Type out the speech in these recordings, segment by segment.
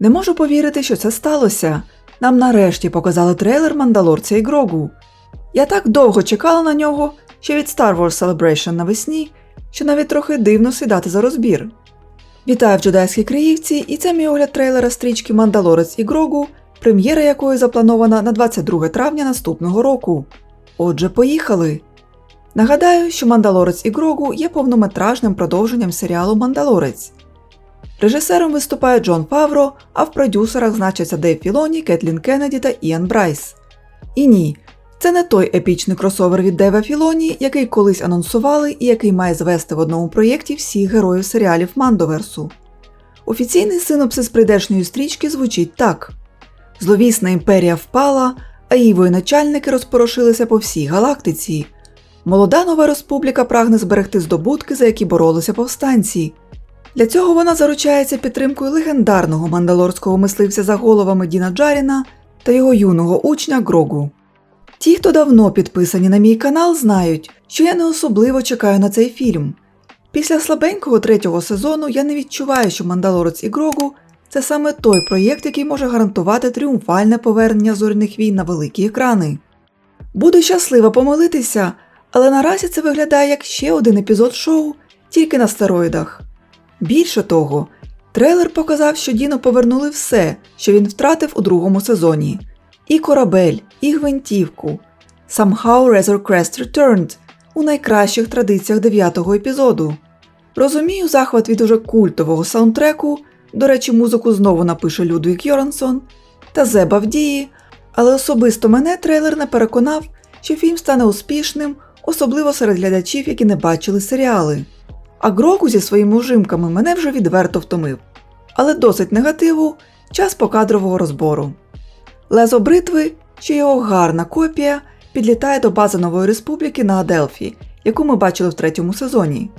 Не можу повірити, що це сталося. Нам нарешті показали трейлер Мандалорця і Грогу. Я так довго чекала на нього, ще від Star Wars Celebration навесні, що навіть трохи дивно сідати за розбір. Вітаю в джедайській Криївці, і це мій огляд трейлера стрічки Мандалорець і Грогу, прем'єра якої запланована на 22 травня наступного року. Отже, поїхали! Нагадаю, що Мандалорець і Грогу є повнометражним продовженням серіалу Мандалорець. Режисером виступає Джон Фавро, а в продюсерах значаться Дейв Філоні, Кетлін Кеннеді та Іан Брайс. І ні, це не той епічний кросовер від Дейва Філоні, який колись анонсували і який має звести в одному проєкті всіх героїв серіалів Мандоверсу. Офіційний синопсис прийдешньої стрічки звучить так: Зловісна імперія впала, а її воєначальники розпорошилися по всій галактиці. Молода нова республіка прагне зберегти здобутки, за які боролися повстанці. Для цього вона заручається підтримкою легендарного мандалорського мисливця за головами Діна Джаріна та його юного учня Грогу. Ті, хто давно підписані на мій канал, знають, що я не особливо чекаю на цей фільм. Після слабенького третього сезону я не відчуваю, що Мандалорець і Грогу це саме той проєкт, який може гарантувати тріумфальне повернення зоряних війн на великі екрани. Буду щаслива помилитися, але наразі це виглядає як ще один епізод шоу, тільки на стероїдах. Більше того, трейлер показав, що Діно повернули все, що він втратив у другому сезоні: і корабель, і гвинтівку. Somehow Razor Crest Returned у найкращих традиціях дев'ятого епізоду. Розумію захват від уже культового саундтреку, до речі, музику знову напише Людвік Йорансон, та Зеба в дії, але особисто мене трейлер не переконав, що фільм стане успішним, особливо серед глядачів, які не бачили серіали. А Гроку зі своїми ужимками мене вже відверто втомив. Але досить негативу, час покадрового розбору. Лезо бритви, що його гарна копія, підлітає до бази Нової Республіки на Аделфі, яку ми бачили в третьому сезоні.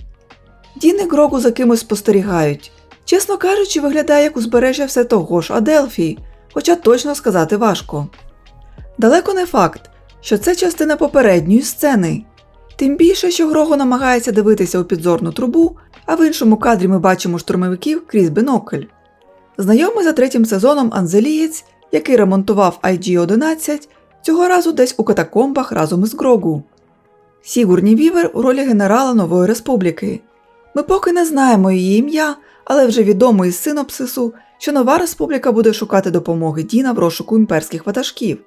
Дін і Грогу за кимось спостерігають. Чесно кажучи, виглядає як узбережжя все того ж Аделфі, хоча точно сказати важко. Далеко не факт, що це частина попередньої сцени. Тим більше, що Грого намагається дивитися у підзорну трубу, а в іншому кадрі ми бачимо штурмовиків крізь бінокль. Знайомий за третім сезоном Анзелієць, який ремонтував IG-11, цього разу десь у катакомбах разом із Грогу. Сігурні Вівер у ролі генерала Нової Республіки. Ми поки не знаємо її ім'я, але вже відомо із синопсису, що нова республіка буде шукати допомоги Діна в розшуку імперських ватажків.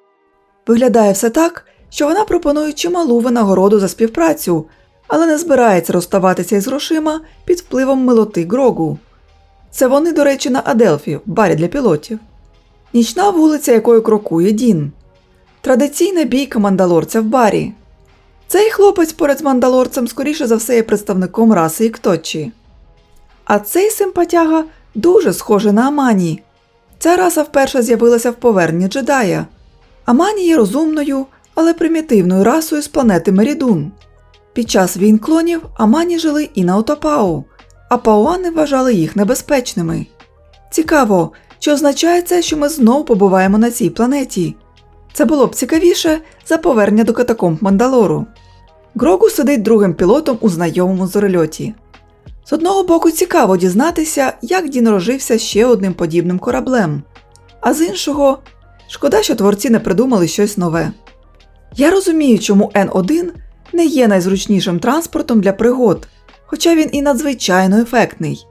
Виглядає все так, що вона пропонує чималу винагороду за співпрацю, але не збирається розставатися із грошима під впливом милоти Грогу. Це вони, до речі, на Аделфі, барі для пілотів. Нічна вулиця, якою крокує Дін. Традиційна бійка мандалорця в барі. Цей хлопець поряд з мандалорцем, скоріше за все, є представником раси Ікточі. А цей симпатяга дуже схожий на Амані. Ця раса вперше з'явилася в поверненні джедая. Амані є розумною, але примітивною расою з планети Мерідун. Під час війн клонів Амані жили і на Отопау, а пауани вважали їх небезпечними. Цікаво, чи означає це, що ми знову побуваємо на цій планеті. Це було б цікавіше за повернення до катакомб Мандалору. Грогу сидить другим пілотом у знайомому зорольоті. З одного боку, цікаво дізнатися, як Дін рожився ще одним подібним кораблем, а з іншого, шкода, що творці не придумали щось нове. Я розумію, чому Н1 не є найзручнішим транспортом для пригод, хоча він і надзвичайно ефектний.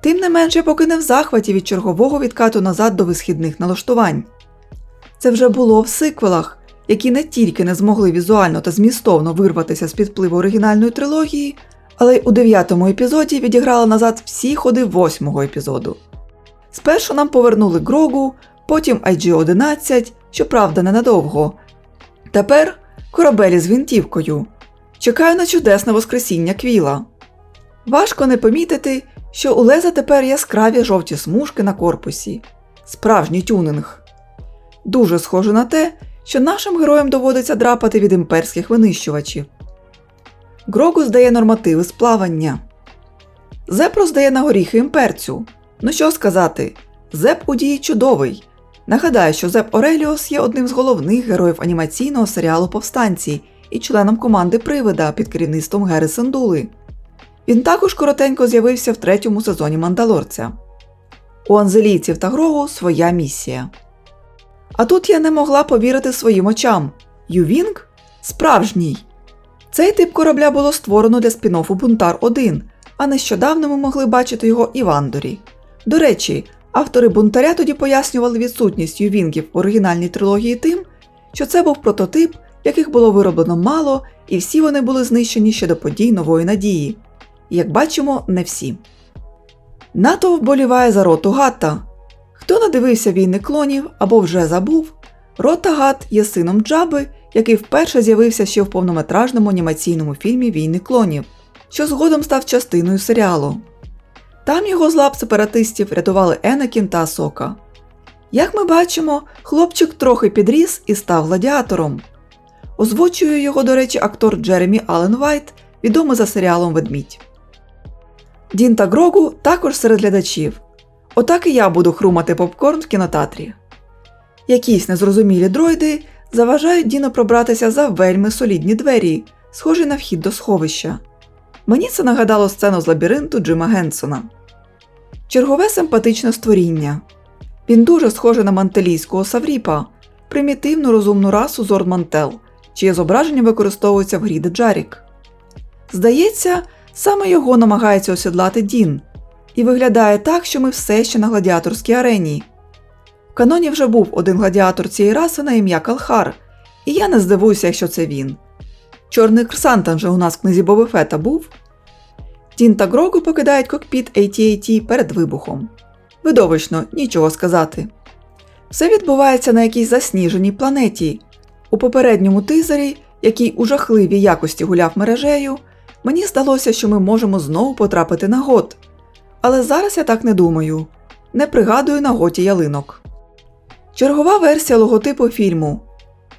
Тим не менше, поки не в захваті від чергового відкату назад до висхідних налаштувань. Це вже було в сиквелах, які не тільки не змогли візуально та змістовно вирватися з під впливу оригінальної трилогії, але й у дев'ятому епізоді відіграли назад всі ходи восьмого епізоду. Спершу нам повернули Грогу, потім IG-11, щоправда, ненадовго. Тепер корабелі з гвинтівкою. Чекаю на чудесне воскресіння квіла. Важко не помітити, що у Леза тепер яскраві жовті смужки на корпусі. Справжній тюнинг. Дуже схоже на те, що нашим героям доводиться драпати від імперських винищувачів. Грогу здає нормативи з плавання. Зеп роздає на горіхи імперцю. Ну що сказати, Зеп у дії чудовий. Нагадаю, що Зеп Ореліос є одним з головних героїв анімаційного серіалу Повстанці і членом команди Привида під керівництвом Гери Сендули. Він також коротенько з'явився в третьому сезоні Мандалорця. У анзелійців та Грогу своя місія. А тут я не могла повірити своїм очам. Ювінг справжній. Цей тип корабля було створено для спін-оффу Бунтар 1, а нещодавно ми могли бачити його і в Андорі. До речі, автори бунтаря тоді пояснювали відсутність ювінгів в оригінальній трилогії тим, що це був прототип, яких було вироблено мало, і всі вони були знищені ще до подій нової надії. Як бачимо, не всі. НАТО вболіває за роту Гатта. Хто надивився війни клонів або вже забув, Рота Гат є сином Джаби, який вперше з'явився ще в повнометражному анімаційному фільмі Війни клонів, що згодом став частиною серіалу. Там його з лап сепаратистів рятували Енакін та Асока. Як ми бачимо, хлопчик трохи підріс і став гладіатором. Озвучує його, до речі, актор Джеремі Аллен Вайт, відомий за серіалом Ведмідь. Дін та Грогу також серед глядачів. Отак і я буду хрумати попкорн в кінотеатрі. Якісь незрозумілі дроїди заважають Діну пробратися за вельми солідні двері, схожі на вхід до сховища. Мені це нагадало сцену з лабіринту Джима Генсона. Чергове симпатичне створіння. Він дуже схожий на мантелійського Савріпа, примітивну розумну расу Зормантел, чиє зображення використовується в грі Джарік. Здається, саме його намагається осідлати Дін, і виглядає так, що ми все ще на гладіаторській арені. В каноні вже був один гладіатор цієї раси на ім'я Калхар, і я не здивуюся, якщо це він. Чорний Крсантан же у нас в книзі Боби Фета був. Тін та Грогу покидають кокпіт AT-AT перед вибухом. Видовищно, нічого сказати. Все відбувається на якійсь засніженій планеті. У попередньому тизері, який у жахливій якості гуляв мережею, мені здалося, що ми можемо знову потрапити на год. Але зараз я так не думаю. Не пригадую на готі ялинок. Чергова версія логотипу фільму.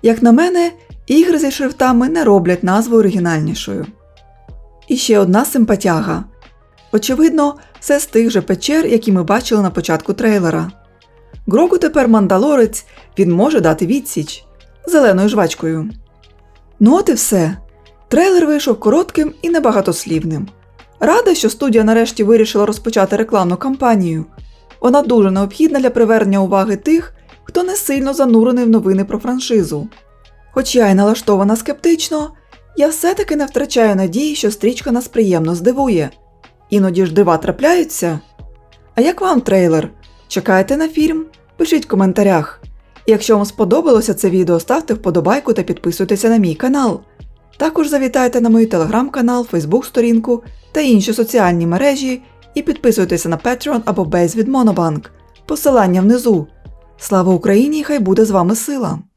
Як на мене, ігри зі шрифтами не роблять назву оригінальнішою. І ще одна симпатяга. Очевидно, все з тих же печер, які ми бачили на початку трейлера. Грогу тепер мандалорець, він може дати відсіч зеленою жвачкою. Ну от і все. Трейлер вийшов коротким і небагатослівним. Рада, що студія нарешті вирішила розпочати рекламну кампанію. Вона дуже необхідна для привернення уваги тих, хто не сильно занурений в новини про франшизу. Хоч я й налаштована скептично, я все-таки не втрачаю надії, що стрічка нас приємно здивує. Іноді ж дива трапляються. А як вам трейлер? Чекаєте на фільм? Пишіть в коментарях. І якщо вам сподобалося це відео, ставте вподобайку та підписуйтеся на мій канал. Також завітайте на мій телеграм-канал, Фейсбук-сторінку та інші соціальні мережі і підписуйтеся на Patreon або Base від Monobank. Посилання внизу. Слава Україні! Хай буде з вами сила!